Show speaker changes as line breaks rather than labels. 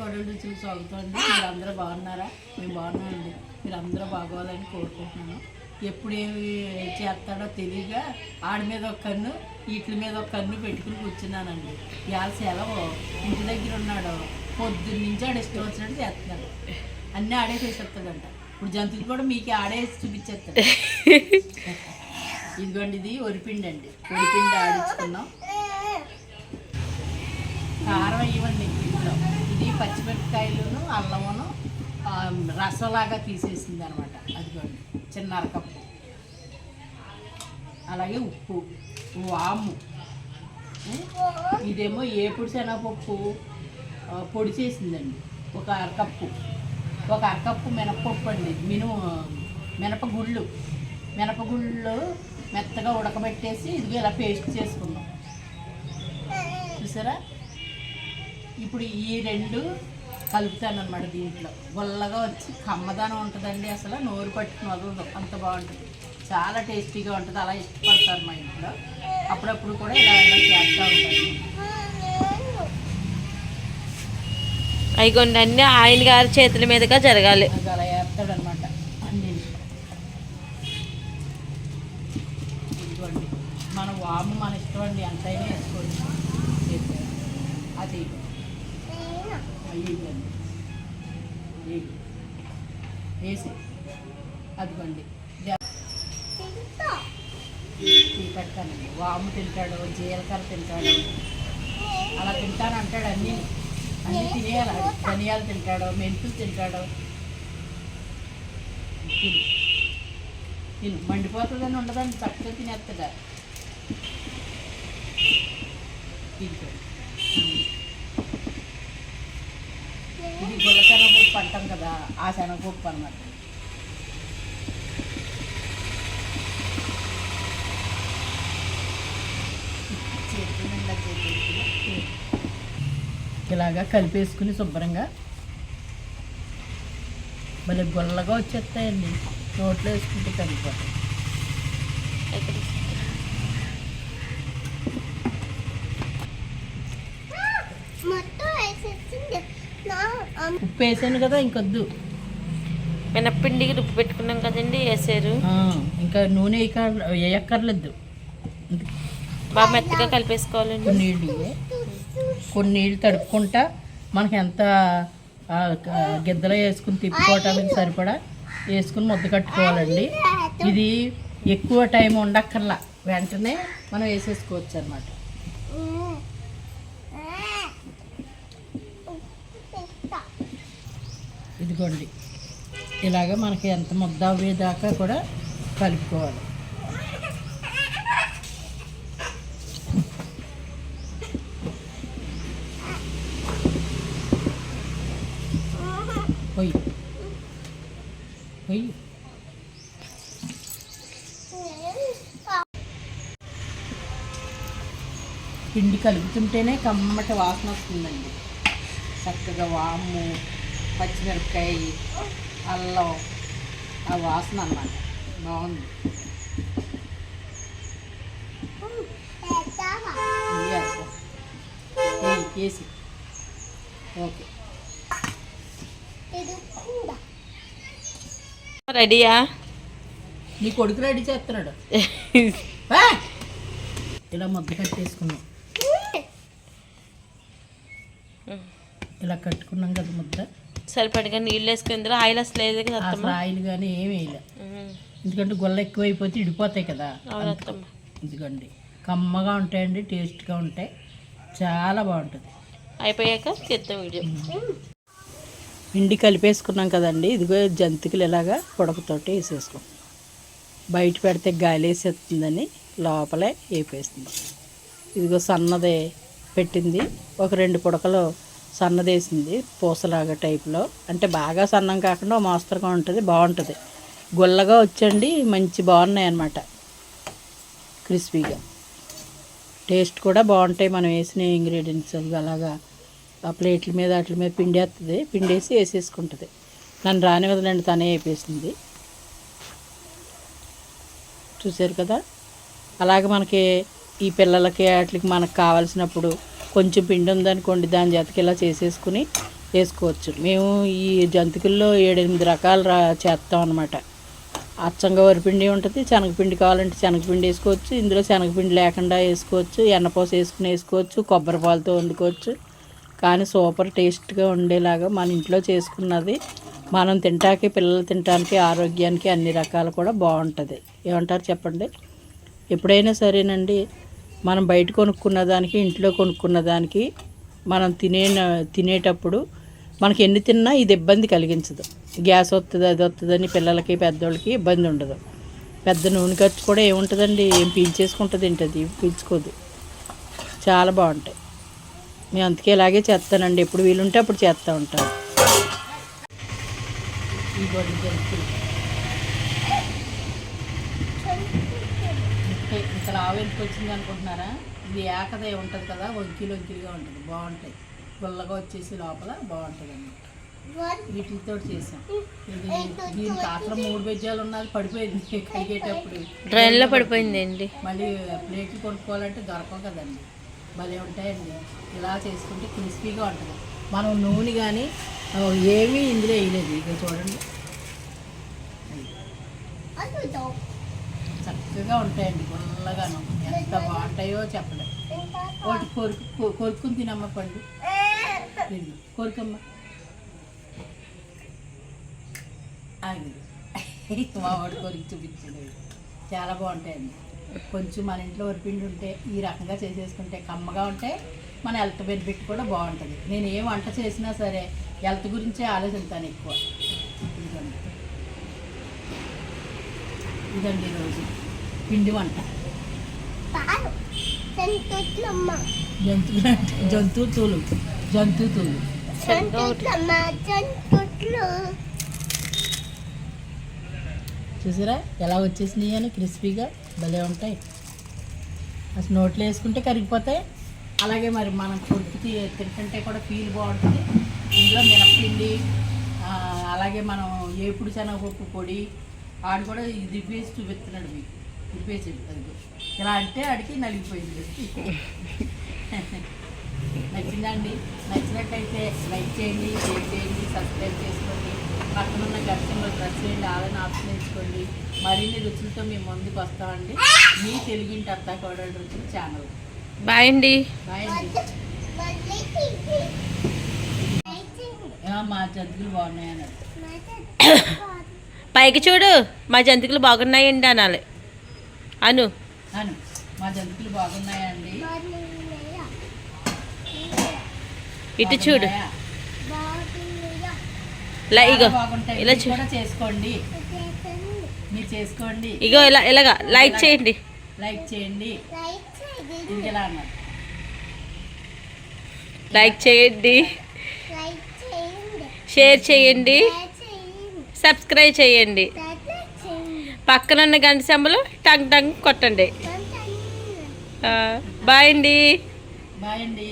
గొడవలు రుచులు సాగుతుంది మీరు అందరూ బాగున్నారా? మేము బాగున్నామండి. మీరు అందరూ బాగోవాలని కోరుకుంటున్నాను. ఎప్పుడు ఏమి చేస్తాడో తెలియక ఆడి మీద ఒక కన్ను వీటి మీద ఒక కన్ను పెట్టుకుని కూర్చున్నానండి. ఇవాళ సెలవు. ఇంటి దగ్గర ఉన్నాడు. పొద్దున్న నుంచి ఆడ ఇష్టం వచ్చినట్టు చేస్తున్నాడు. అన్నీ ఆడే చేసేస్తాడంట. ఇప్పుడు జంతువులు కూడా మీకు ఆడేసి చూపించేస్తాడు. ఇదిగోండి ఇది ఒరిపిండి అండి ఒరిపిండి ఆడించుకున్నాం కారం ఇవ్వండి పచ్చిమిరపకాయలును అల్లమును రసంలాగా తీసేసింది అనమాట అదిగోండి చిన్న అరకప్పు. అలాగే ఉప్పు వాము. ఇదేమో ఏపుడు శనగపప్పు పొడి చేసిందండి. ఒక అరకప్పు. ఒక అరకప్పు మినపప్పు అండి. మినుము మినపగుళ్ళు. మినపగుళ్ళు మెత్తగా ఉడకబెట్టేసి ఇదిగో ఇలా పేస్ట్ చేసుకుందాం. చూసారా? ఇప్పుడు ఈ రెండు కలుపుతాను అనమాట దీంట్లో. గొల్లగా వచ్చి కమ్మదనం ఉంటుందండి అసలు. నోరు పట్టుకుని వదలదు. అంత బాగుంటుంది. చాలా టేస్టీగా ఉంటుంది. అలా ఇష్టపడతారు మా ఇంట్లో. అప్పుడప్పుడు కూడా ఇలా ఇలా చేస్తూ ఉంటాను
అయిగోండి అన్నీ ఆయన గారి చేతుల మీదుగా జరగాలి.
అలా వేస్తాడనమాట అన్ని. ఇదిగోండి. మన వాము మన ఇష్టం అండి. ఎంతైనా వేసుకోండి. అది. వేసి అదిగోండి. టీ పెడతానండి. వాము తింటాడు జీలకర్ర తింటాడు అలా తింటాను అంటాడు అన్నీ. అన్నీ తినేయాలి. ధనియాలు తింటాడు మెంతులు తింటాడు. తిను. తిను. మండిపోతుందని ఉండదండి. చక్కగా తినేస్తాడా. తింటాడు ఇది గుల్ల శనగపప్పు అంటాం కదా ఆ శనగపప్పు నిండా. ఇలాగా కలిపేసుకుని శుభ్రంగా మళ్ళీ గుల్లగా వచ్చేస్తాయండి. నోట్లో వేసుకుంటే కలిగిపోతాయి ఉప్పు వేసాను కదా ఇంకొద్దు.
మినప్పిండికి రుబ్బు పెట్టుకున్నాం కదండి వేసారు.
ఇంకా నూనె వేయక వేయక్కర్లేదు.
బాగా మెత్తగా కలిపేసుకోవాలండి.
కొన్ని నీళ్ళు. కొన్ని నీళ్ళు తడుపుకుంటా మనకి ఎంత గిద్దలో వేసుకుని తిప్పుకోవటానికి సరిపడా వేసుకుని ముద్ద కట్టుకోవాలండి. ఇది ఎక్కువ టైం ఉండక్కర్లా. వెంటనే మనం వేసేసుకోవచ్చు అనమాట ఇదిగోండి. ఇలాగ మనకి ఎంత ముద్ద అవ్వేదాకా కూడా కలుపుకోవాలి. పొయ్యి పొయ్యి పిండి కలుపుతుంటేనే కమ్మటి వాసన వస్తుందండి. చక్కగా వాము పచ్చిమిరపకాయ అల్లం ఆ వాసన అన్నమాట. బాగుంది. వేసి ఓకే.
రెడీయా?
నీ కొడుకు రెడీ చేస్తున్నాడు! ఇలా ముద్ద కట్టేసుకున్నాం. ఇలా కట్టుకున్నాం కదా ముద్ద.
సరిపడగా నీళ్ళు వేసుకుందరూ ఆయిల్ అసలు లేదు కదా
ఆయిల్ కానీ ఏమి వేయలే. ఎందుకంటే గొల్ల ఎక్కువైపోతే ఇడిపోతాయి కదా.
అత్తమ్మ.
ఇదిగోండి. కమ్మగా ఉంటాయండి టేస్ట్గా ఉంటాయి. చాలా బాగుంటుంది.
అయిపోయాక తీద్దాం వీడియో.
పిండి కలిపేసుకున్నాం కదండి. ఇదిగో జంతికలు ఇలాగా పొడకతోటి వేసేసుకో. బయట పెడితే గాలి వేసేస్తుందని లోపలే వేపేస్తుంది. ఇదిగో సన్నది పెట్టింది. ఒక రెండు పుడకలు సన్నదేసింది పూసలాగా టైప్లో. అంటే బాగా సన్నం కాకుండా మోస్తరుగా ఉంటుంది బాగుంటుంది. గుల్లగా వచ్చండి మంచి బాగున్నాయి అన్నమాట క్రిస్పీగా. టేస్ట్ కూడా బాగుంటాయి మనం వేసిన ఇంగ్రీడియంట్స్ అలాగా. ఆ ప్లేట్ల మీద వాటి మీద పిండి వేస్తుంది పిండి వేసి వేసేసుకుంటుంది. నన్ను రానివ్వదులండి తనే వేపేసింది. చూసారు కదా? అలాగే మనకి ఈ పిల్లలకి వాటికి మనకు కావాల్సినప్పుడు కొంచెం పిండి ఉందనుకోండి దాని జతకి ఇలా చేసేసుకుని వేసుకోవచ్చు. మేము ఈ జంతికల్లో ఏడెనిమిది రకాలు రా చేస్తాం అనమాట అచ్చంగా వరిపిండి ఉంటుంది శనగపిండి కావాలంటే శనగపిండి వేసుకోవచ్చు ఇందులో శనగపిండి లేకుండా వేసుకోవచ్చు ఎన్నపోస వేసుకుని వేసుకోవచ్చు కొబ్బరి పాలతో వండుకోవచ్చు. కానీ సూపర్ టేస్ట్గా ఉండేలాగా మన ఇంట్లో చేసుకున్నది మనం తింటానికి పిల్లలు తినడానికి ఆరోగ్యానికి అన్ని రకాలు కూడా బాగుంటుంది. ఏమంటారు చెప్పండి? ఎప్పుడైనా సరేనండి. మనం బయట కొనుక్కున్న దానికి ఇంట్లో కొనుక్కున్న దానికి మనం తినే తినేటప్పుడు మనకి ఎన్ని తిన్నా ఇది ఇబ్బంది కలిగించదు. గ్యాస్ వస్తుంది అది వస్తుందని పిల్లలకి పెద్దోళ్ళకి ఇబ్బంది ఉండదు. పెద్ద నూనె ఖర్చు కూడా ఏముంటుందండి? ఏం పీల్చేసుకుంటుంది ఏంటది పీల్చుకోదు. చాలా బాగుంటాయి. మేము అందుకే ఇలాగే చేస్తానండి. ఎప్పుడు వీలుంటే అప్పుడు చేస్తూ ఉంటాను. లావు ఎందుకు వచ్చింది అనుకుంటున్నారా? ఇది ఏకదే ఉంటుంది కదా వంకీలు వంకీలుగా ఉంటుంది. బాగుంటాయి. గుల్లగా వచ్చేసి లోపల బాగుంటుంది అన్నమాట వీటితో చేసాం. ఇది దీనికి అసలు మూడు బెజ్జాలు ఉన్నది పడిపోయింది. కడిగేటప్పుడు
డ్రైన్లో పడిపోయిందండి
మళ్ళీ ప్లేట్లు కొనుక్కోవాలంటే దొరకవు కదండి. భలే ఉంటాయండి. ఇలా చేసుకుంటే క్రిస్పీగా ఉంటుంది. మనం నూనె కానీ ఏమీ ఇందులో వేయలేదు. ఇక చూడండి. చక్కగా ఉంటాయండి గుల్లగాను. ఎంత బాగుంటాయో చెప్పలేదు ఒకటి కొరుకు కొరుకుని తినమ్మ పండు. ఇది కొరుకమ్మ. ఆగింది మా వాడు కొరికి చూపించాడు. చాలా బాగుంటాయండి. కొంచెం మన ఇంట్లో వరిపిండి ఉంటే ఈ రకంగా చేసేసుకుంటే కమ్మగా ఉంటే మన హెల్త్ బెనిఫిట్ కూడా బాగుంటుంది. నేను ఏ వంట చేసినా సరే హెల్త్ గురించే ఆలోచిస్తాను ఎక్కువ. ఇదండి ఇదండి ఈరోజు పిండి వంట. జంతువులు జంతువులు.
సంతోట్లు
చూసారా? ఎలా వచ్చేసినాయి అని క్రిస్పీగా భలే ఉంటాయి. అసలు నోట్లో వేసుకుంటే కరిగిపోతాయి. అలాగే మరి మనం కొడుకు తింటుంటే కూడా ఫీల్ బాగుంటుంది. ఇందులో మినప్పిండి ఆ, అలాగే మనం ఏపుడు శనగపప్పు పొడి ఆడు కూడా ఇది వేసి చూపిస్తున్నాడు మీకు. అది. ఇలా అంటే ఆడికి నలిగిపోయింది నచ్చిందండి. నచ్చినట్టయితే లైక్ చేయండి షేర్ చేయండి సబ్స్క్రైబ్ చేసుకోండి. పక్కన ఉన్న గంటలో ప్రెస్ చేయండి ఆలని ఆప్షన్ ఎంచుకోండి మరిన్ని రుచులతో మేము ముందుకు వస్తామండి. మీ తెలుగింటి అత్తా కోడలు రుచులు ఛానల్
బాయ్ అండి.
బాయ్ అండి. మా జంతువులు బాగున్నాయన్నారు.
మళ్ళీ
పైకి చూడు మా జంతికలు బాగున్నాయండి అనాలి. అను.
అను మా జంతువులు బాగున్నాయండి.
బాగున్నాయా?
ఇటు చూడు? ఇలా ఇగో ఇలా
మీరు
చూ.
కూడా చేసుకోండి. మీరు చేసుకోండి.
ఇగో ఇలా ఇలాగా లైక్ చేయండి.
లైక్ చేయండి.
లైక్ చేయండి.
షేర్ చేయండి. సబ్స్క్రైబ్ చేయండి. పక్కన ఉన్న గంట సెంబలు టంగ్ టంగ్ కొట్టండి. బాయ్ అండి.
బాయ్ అండి.